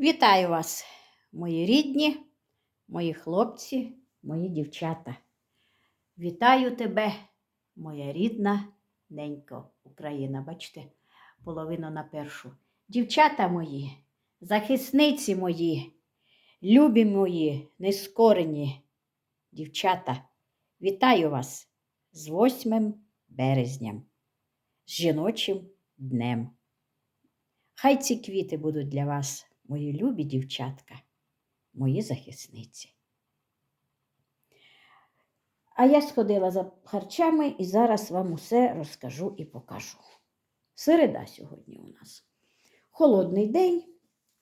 Вітаю вас, мої рідні, мої хлопці, мої дівчата. Вітаю тебе, моя рідна ненько Україна. Бачите, половину на першу. Дівчата мої, захисниці мої, любі мої, нескорені дівчата, вітаю вас з 8 березням, з жіночим днем. Хай ці квіти будуть для вас, мої любі дівчатка, мої захисниці. А я сходила за харчами і зараз вам усе розкажу і покажу. Середа сьогодні у нас. Холодний день,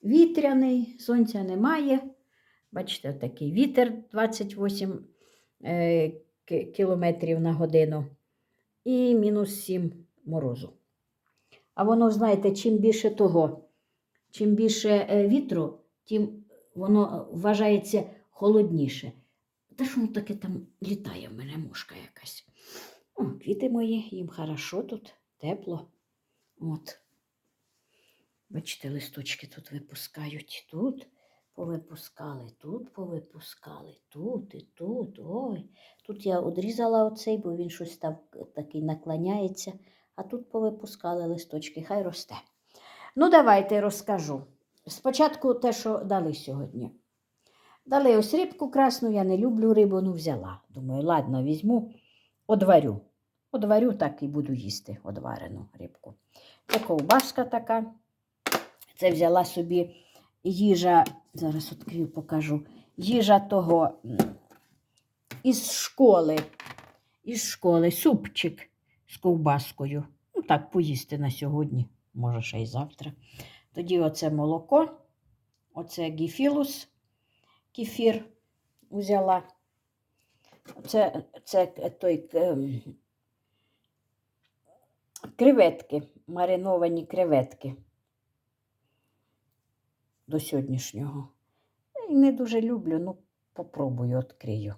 вітряний, сонця немає. Бачите, такий вітер 28 е, кілометрів на годину і мінус 7 морозу. А воно, знаєте, чим більше того, чим більше е, вітру, тим воно е, вважається холодніше. Та що воно таке там літає в мене мушка якась. О, квіти мої, їм хорошо тут, тепло. От. Бачите, листочки тут випускають, тут повипускали, тут повипускали, тут і тут. Ой. Тут я одрізала оцей, бо він щось там такий наклоняється, а тут повипускали листочки, хай росте. Ну, давайте розкажу. Спочатку те, що дали сьогодні. Дали ось рибку красну, я не люблю рибу, ну взяла. Думаю, ладно, візьму, одварю. Одварю, так і буду їсти одварену рибку. Це ковбаска така. Це взяла собі їжа, зараз відкрию, покажу. Їжа того із школи. Із школи супчик з ковбаскою. Ну так, поїсти на сьогодні, може ще й завтра. Тоді оце молоко, оце гіфілус, кефір взяла. Це, це той ем, креветки, мариновані креветки до сьогоднішнього. І не дуже люблю, ну попробую, відкрию,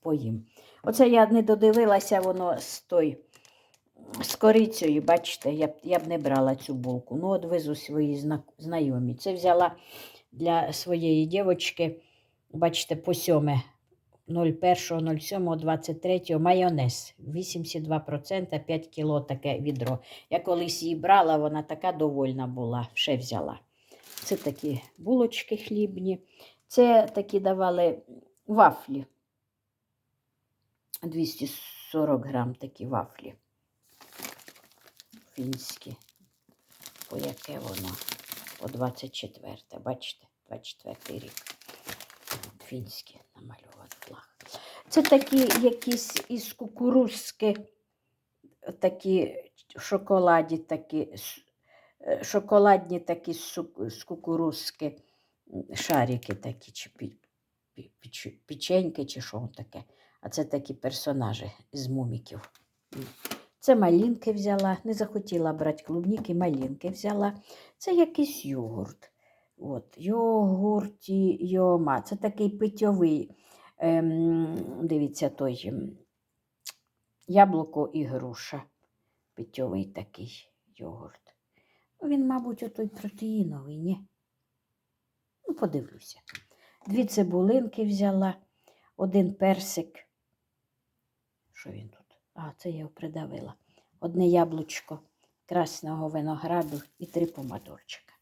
поїм. Оце я не додивилася, воно з той, з корицею, бачите, я б, я б не брала цю булку. Ну, одвезу свої знайомі. Це взяла для своєї дівчинки, бачите, по сьоме. 01.07.23 майонез 82%, 5 кіло таке відро. Я колись її брала, вона така довольна була, ще взяла. Це такі булочки хлібні. Це такі давали вафлі. 240 грам такі вафлі. Фінські. По яке воно? По 24. Бачите? 24 рік. Фінські намальований флаг. Це такі якісь із кукурузки, такі шоколаді, такі е, шоколадні такі з кукурузки, шарики такі, чи печеньки, чи що таке. А це такі персонажі з муміків. Це малінки взяла, не захотіла брати клубніки, малінки взяла. Це якийсь йогурт. От, йогурт і йома. Це такий питьовий. Ем, дивіться, той ем, яблуко і груша. Питьовий такий йогурт. Ну, він, мабуть, отой протеїновий, ні? Ну, подивлюся. Дві цибулинки взяла, один персик. Що він тут? А, це я придавила. Одне яблучко красного винограду і три помадорчика.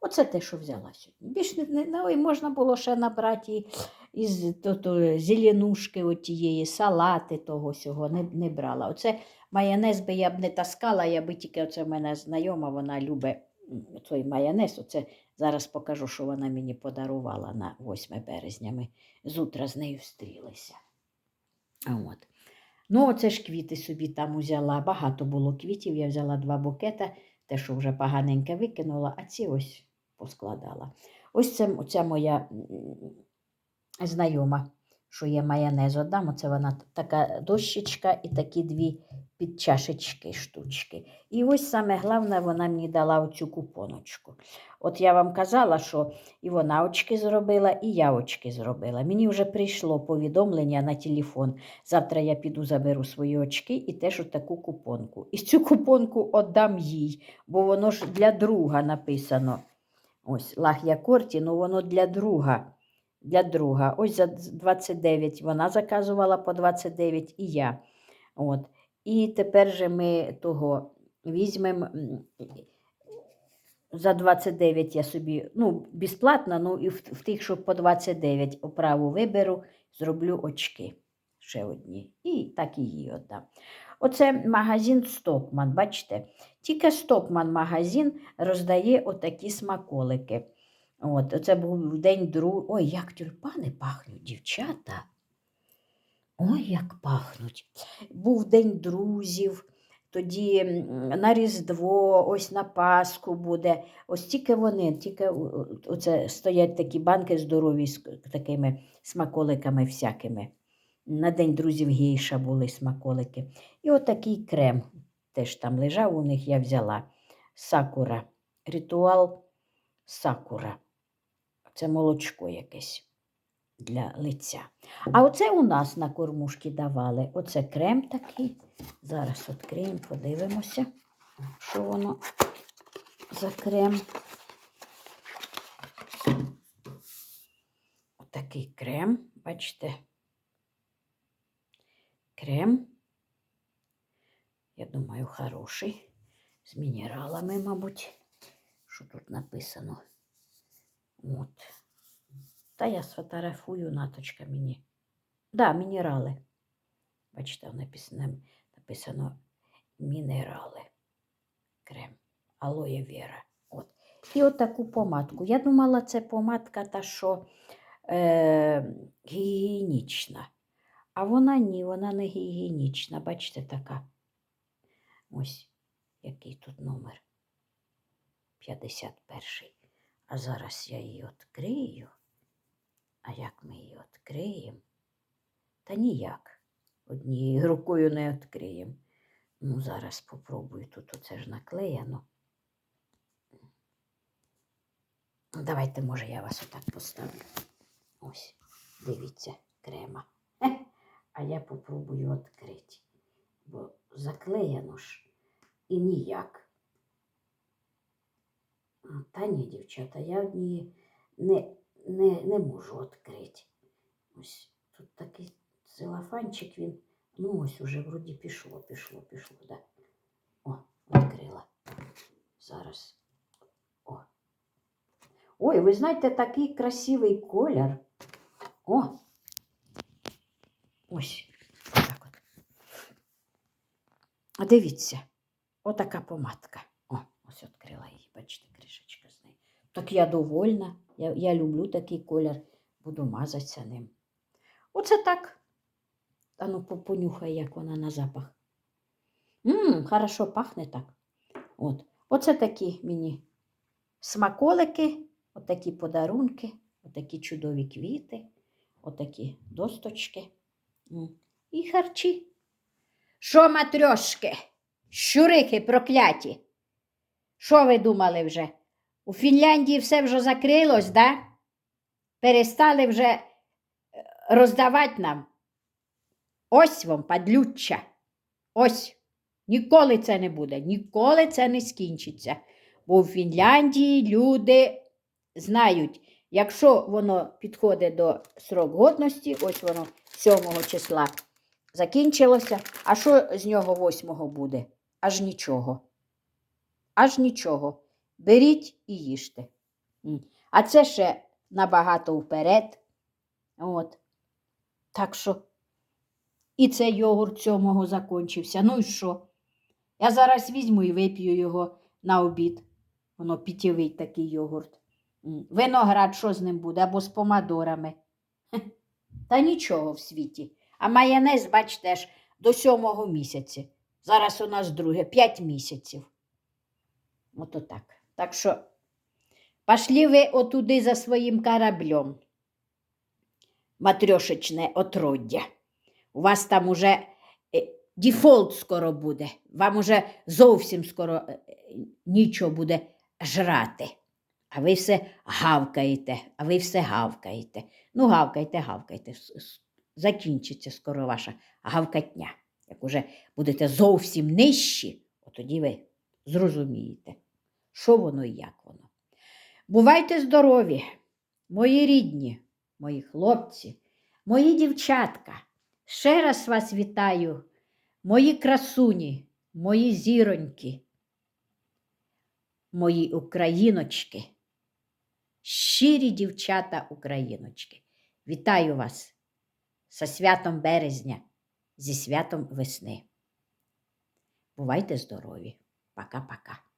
Оце те, що взяла сьогодні. Більш не, ну, і можна було ще набрати із то, то, зеленушки отієї, салати того сього не, не брала. Оце майонез би я б не таскала, я би тільки оце в мене знайома, вона любить той майонез. Оце зараз покажу, що вона мені подарувала на 8 березня. Ми з утра з нею встрілися. От. Ну, оце ж квіти собі там узяла. Багато було квітів. Я взяла два букета, те, що вже поганеньке викинула, а ці ось поскладала. Ось це оця моя знайома, що є майонез отдам. Оце вона така дощечка і такі дві під чашечки штучки. І ось саме головне, вона мені дала оцю купоночку. От я вам казала, що і вона очки зробила, і я очки зробила. Мені вже прийшло повідомлення на телефон. Завтра я піду заберу свої очки і теж таку купонку. І цю купонку віддам їй, бо воно ж для друга написано. Ось Лах'я Корті, ну воно для друга. Для друга. Ось за 29 вона заказувала по 29 і я. От. І тепер же ми того візьмемо за 29 я собі, ну, безплатно, ну і в, в тих, що по 29 оправу виберу, зроблю очки. Ще одні. І так і її віддам. Оце магазин Стокман, бачите? Тільки Стокман магазин роздає отакі смаколики. От, оце був день друг. Ой, як тюльпани пахнуть, дівчата. Ой, як пахнуть. Був день друзів, тоді на Різдво, ось на Пасху буде. Ось тільки вони, тільки оце стоять такі банки здорові з такими смаколиками всякими. На День друзів гейша були смаколики. І отакий крем теж там лежав у них, я взяла. Сакура. Ритуал сакура. Це молочко якесь для лиця. А оце у нас на кормушки давали. Оце крем такий. Зараз відкриємо, подивимося, що воно за крем. Отакий крем, бачите. Крем. Я думаю, хороший. З мінералами, мабуть. Що тут написано? От. Та я сфотографую наточка мені. Да, мінерали. Бачите, написано, написано мінерали. Крем. Алоє вера. От. І от таку помадку. Я думала, це помадка та що е, гігієнічна. А вона ні, вона не гігієнічна. Бачите, така. Ось який тут номер. 51. А зараз я її відкрию. А як ми її відкриємо? Та ніяк. Однією рукою не відкриємо. Ну, зараз попробую. Тут оце ж наклеєно. Давайте, може, я вас отак поставлю. Ось, дивіться, крема. А я попробую відкрити. Бо заклеєно ж і ніяк. Та ні, дівчата, я одні не, не, не можу відкрити. Ось тут такий целофанчик, він, ну ось уже вроді пішло, пішло, пішло, да. О, відкрила. Зараз. О. Ой, ви знаєте, такий красивий колір. О. Ось. Так от. А дивіться, отака помадка. О, ось відкрила її, бачите. Так я довольна. Я, я люблю такий колір, буду мазатися ним. Оце так. А ну понюхай, як вона на запах. Мм, хорошо пахне так. От. Оце такі мені смаколики, отакі подарунки, отакі чудові квіти, отакі досточки. М. І харчі. Що, матрьошки, щурики прокляті? Що ви думали вже? У Фінляндії все вже закрилось, да? Перестали вже е, роздавати нам. Ось вам, падлюча. Ось. Ніколи це не буде, ніколи це не скінчиться. Бо в Фінляндії люди знають, якщо воно підходить до срок годності, ось воно 7 числа закінчилося, а що з нього 8 буде? Аж нічого. Аж нічого. Беріть і їжте. А це ще набагато вперед. От. Так що і цей йогурт сьомого закінчився. Ну і що? Я зараз візьму і вип'ю його на обід. Воно питєвий такий йогурт. Виноград, що з ним буде, або з помадорами. Та нічого в світі. А майонез, бачите, аж до сьомого місяця. Зараз у нас друге, п'ять місяців. Ото так. Так що пошли ви отуди за своїм кораблем. Матрьошечне отроддя. У вас там уже е, дефолт скоро буде. Вам уже зовсім скоро е, нічого буде жрати. А ви все гавкаєте, а ви все гавкаєте. Ну, гавкайте, гавкайте. Закінчиться скоро ваша гавкатня. Як уже будете зовсім нижчі, от тоді ви зрозумієте, що воно і як воно. Бувайте здорові, мої рідні, мої хлопці, мої дівчатка. Ще раз вас вітаю, мої красуні, мої зіроньки, мої україночки, щирі дівчата україночки. Вітаю вас зі святом березня, зі святом весни. Бувайте здорові. Пока-пока.